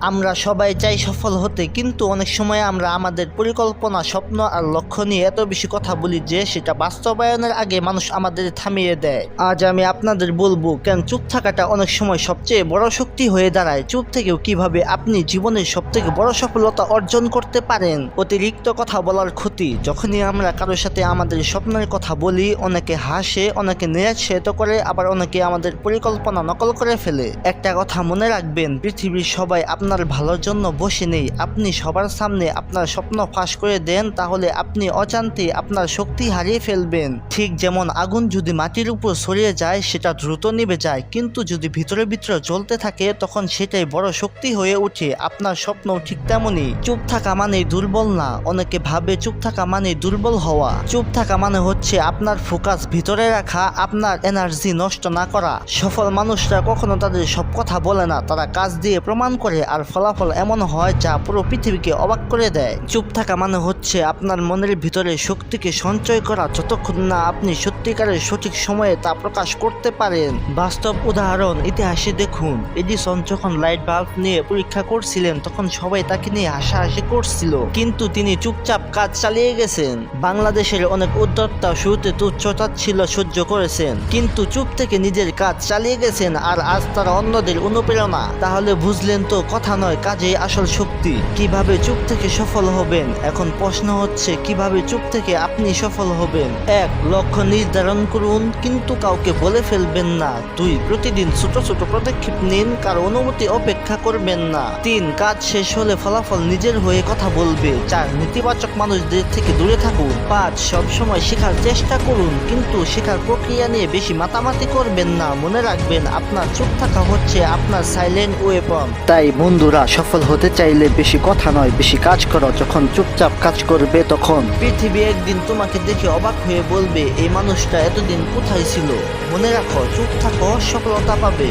আমরা সবাই চাই সফল হতে, কিন্তু অনেক সময় আমরা আমাদের পরিকল্পনা, স্বপ্ন আর লক্ষ্য নিয়ে এত বেশি কথা বলি যে সেটা বাস্তবায়নের আগে মানুষ আমাদের থামিয়ে দেয়। আজ আমি আপনাদের বলব, কেন চুপ থাকাটা অনেক সময় সবচেয়ে বড় শক্তি হয়ে দাঁড়ায়। চুপ থেকেও কীভাবে আপনি জীবনের সব থেকে বড় সফলতা অর্জন করতে পারেন? অতিরিক্ত কথা বলার ক্ষতি। যখনই আমরা কারোর সাথে আমাদের স্বপ্নের কথা বলি, অনেকে হাসে, অনেকে নিরাশিত করে, আবার অনেকে আমাদের পরিকল্পনা নকল করে ফেলে। একটা কথা মনে রাখবেন, পৃথিবীর সবাই আপনার ভালোর জন্য বসে নেই। আপনি সবার সামনে আপনার স্বপ্ন ফাঁস করে দেন, তাহলে আপনি অজান্তে আপনার শক্তি হারিয়ে ফেলবেন। ঠিক যেমন আগুন যদি মাটির উপর ছড়িয়ে যায়, সেটা দ্রুত নিভে যায়, কিন্তু যদি ভিতরে ভিতরে জ্বলতে থাকে, তখন সেটাই বড় শক্তি হয়ে ওঠে। আপনার স্বপ্ন ঠিক তেমনই। চুপ থাকা মানে দুর্বল না। অনেকে ভাবে চুপ থাকা মানে দুর্বল হওয়া। চুপ থাকা মানে হচ্ছে আপনার ফোকাস ভিতরে রাখা, আপনার এনার্জি নষ্ট না করা। সফল মানুষরা কখনো তাদের সব কথা বলে না। তারা কাজ দিয়ে প্রমাণ করে আর ফলাফল এমন হয় যা পুরো পৃথিবীকে অবাক করে দেয়। চুপ থাকা মানে হচ্ছে আপনার মনের ভিতরে শক্তিকে সঞ্চয় করা যতক্ষণ না আপনি সত্যিকারের সঠিক সময়ে তা প্রকাশ করতে পারেন। বাস্তব উদাহরণ, ইতিহাসে দেখুন। এডিসন যখন লাইট বাল্ব নিয়ে পরীক্ষা করছিলেন, তখন সবাই তাকে নিয়ে হাসাহাসি করছিল। কিন্তু তিনি চুপচাপ কাজ চালিয়ে গেছেন। বাংলাদেশের অনেক উদ্যোক্তা শুরুতে তুচ্ছতা ছিল সহ্য করেছেন, কিন্তু চুপ থেকে নিজের কাজ চালিয়ে গেছেন আর আজ তারা অন্যদের অনুপ্রেরণা। তাহলে বুঝলেন তো কথা নয় কাজে আসল শক্তি। কীভাবে চুপ থেকে সফল হবেন? এখন প্রশ্ন হচ্ছে, কীভাবে চুপ থেকে আপনি সফল হবেন? এক, লক্ষ্য নির্ধারণ করুন, কিন্তু কাউকে বলে ফেলবেন না। দুই, প্রতিদিন ছোট ছোট পদক্ষেপ নিন, কারও অনুমতি অপেক্ষা করবেন না। তিন, কাজ শেষ হলে ফলাফল নিজের হয়ে কথা বলবে। চার, নেতিবাচক মানুষদের থেকে দূরে থাকুন। পাঁচ, সবসময় শেখার চেষ্টা করুন, কিন্তু শেখার প্রক্রিয়া নিয়ে বেশি মাতামাতি করবেন না। মনে রাখবেন, আপনার চুপ থাকা হচ্ছে আপনার সাইলেন্ট ওয়েপন তাই বন্ধুরা, সফল হতে চাইলে বেশি কথা নয়, বেশি কাজ করো। যখন চুপচাপ কাজ করবে তখন। পৃথিবী একদিন তোমাকে দেখে অবাক হয়ে বলবে, এই মানুষটা এতদিন কোথায় ছিল? মনে রাখো, চুপ থাকো, সফলতা পাবে।